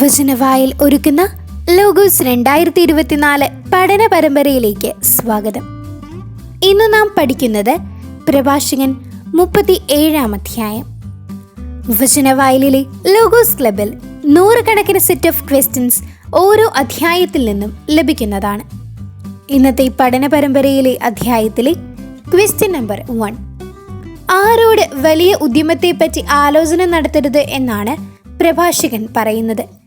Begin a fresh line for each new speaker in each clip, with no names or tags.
വചനവായിൽ ഒരുക്കുന്ന ലോഗോസ് രണ്ടായിരത്തി ഇരുപത്തിനാല് പഠന പരമ്പരയിലേക്ക് സ്വാഗതം. ഇന്ന് നാം പഠിക്കുന്നത് പ്രഭാഷകൻ മുപ്പത്തി ഏഴാം അധ്യായം. വചനവായലിലെ ലോഗോസ് ക്ലബിൽ നൂറുകണക്കിന് സെറ്റ് ഓഫ് ക്വസ്റ്റ്യൻസ് ഓരോ അധ്യായത്തിൽ നിന്നും ലഭിക്കുന്നതാണ്. ഇന്നത്തെ പഠന പരമ്പരയിലെ അധ്യായത്തിലെ ക്വസ്റ്റ്യൻ നമ്പർ വൺ ആരോട് വലിയ ഉദ്യമത്തെപ്പറ്റി ആലോചന നടത്തരുത് എന്നാണ് പ്രഭാഷകൻ പറയുന്നത്.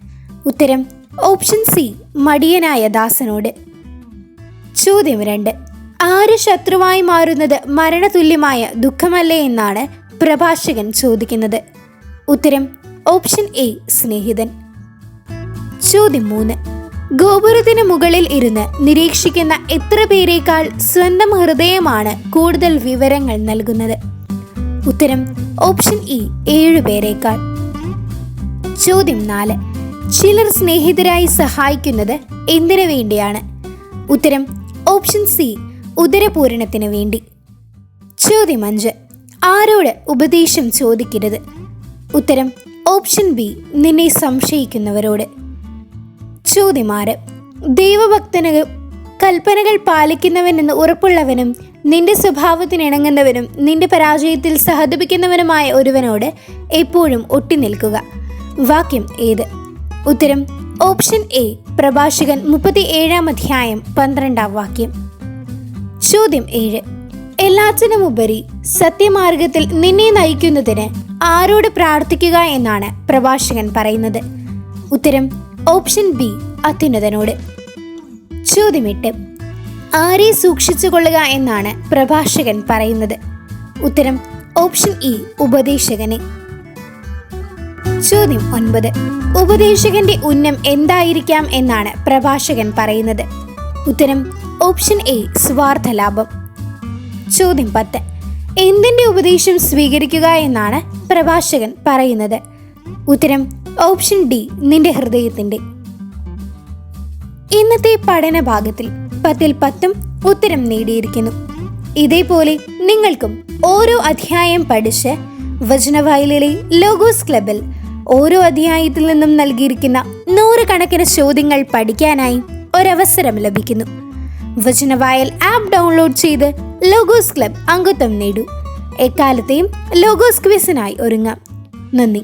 ഉത്തരം ഓപ്ഷൻ സി മടിയനായ ദാസനോട്. ചോദ്യം രണ്ട് ആര് ശത്രുവായി മാറുന്നത് മരണതുല്യമായ ദുഃഖമല്ലേ എന്നാണ് പ്രഭാഷകൻ ചോദിക്കുന്നത്. ഉത്തരം ഓപ്ഷൻ എ സ്നേഹിതൻ. ചോദ്യം മൂന്ന് ഗോപുരത്തിന് മുകളിൽ ഇരുന്ന് നിരീക്ഷിക്കുന്ന എത്ര പേരേക്കാൾ സ്വന്തം ഹൃദയമാണ് കൂടുതൽ വിവരങ്ങൾ നൽകുന്നത്? ഉത്തരം ഓപ്ഷൻ ഇ ഏഴ് പേരേക്കാൾ. ചോദ്യം നാല് ചിലർ സ്നേഹിതരായി സഹായിക്കുന്നത് എന്തിനു വേണ്ടിയാണ്? ഉത്തരം ഓപ്ഷൻ സി ഉദരപൂരണത്തിന് വേണ്ടി. ചോദ്യം അഞ്ച് ആരോട് ഉപദേശം ചോദിക്കരുത്? ഉത്തരം ഓപ്ഷൻ ബി നിന്നെ സംശയിക്കുന്നവരോട്. ചോദ്യം ആറ് ദൈവഭക്തന് കൽപ്പനകൾ പാലിക്കുന്നവനെന്ന് ഉറപ്പുള്ളവനും നിന്റെ സ്വഭാവത്തിന് ഇണങ്ങുന്നവനും നിന്റെ പരാജയത്തിൽ സഹതപിക്കുന്നവനുമായ ഒരുവനോട് എപ്പോഴും ഒട്ടി നിൽക്കുക വാക്യം ഏത്? ഉത്തരം ഓപ്ഷൻ എ പ്രഭാഷകൻ മുപ്പത്തി ഏഴാം അധ്യായം പന്ത്രണ്ടാം വാക്യം. ചോദ്യം ഏഴ് എല്ലാറ്റിനുമുപരി സത്യമാർഗത്തിൽ നിന്നെ നയിക്കുന്നതിന് ആരോട് പ്രാർത്ഥിക്കുക എന്നാണ് പ്രഭാഷകൻ പറയുന്നത്. ഉത്തരം ഓപ്ഷൻ ബി അത്യുന്നതനോട്. ചോദ്യം എട്ട് ആരെ സൂക്ഷിച്ചു കൊള്ളുക എന്നാണ് പ്രഭാഷകൻ പറയുന്നത്. ഉത്തരം ഓപ്ഷൻ ഇ ഉപദേശകനെ. ചോദ്യം ഒൻപത്. ഉപദേശകന്റെ ഉന്നം എന്തായിരിക്കാം എന്നാണ് പ്രഭാഷകൻ പറയുന്നത്. ഉത്തരം ഓപ്ഷൻ എ സ്വാർത്ഥ ലാഭം. ചോദ്യം പത്ത്. എന്തിന്റെ ഉപദേശം സ്വീകരിക്കുക എന്നാണ് പ്രഭാഷകൻ പറയുന്നത്. ഉത്തരം ഓപ്ഷൻ ഡി നിന്റെ ഹൃദയത്തിന്റെ. ഇന്നത്തെ പഠന ഭാഗത്തിൽ പത്തിൽ പത്തും ഉത്തരം നേടിയിരിക്കുന്നു. ഇതേപോലെ നിങ്ങൾക്കും ഓരോ അധ്യായം പഠിച്ച് വചനവായിലെ ലോഗോസ് ക്ലബിൽ ഓരോ അധ്യായത്തിൽ നിന്നും നൽകിയിരിക്കുന്ന നൂറുകണക്കിന് ചോദ്യങ്ങൾ പഠിക്കാനായി ഒരവസരം ലഭിക്കുന്നു. വചനവായൽ ആപ്പ് ഡൗൺലോഡ് ചെയ്ത് ലോഗോസ് ക്ലബ് അംഗത്വം നേടൂ. എക്കാലത്തെയും ലോഗോസ് ക്വിസിനായി ഒരുങ്ങാം. നന്ദി.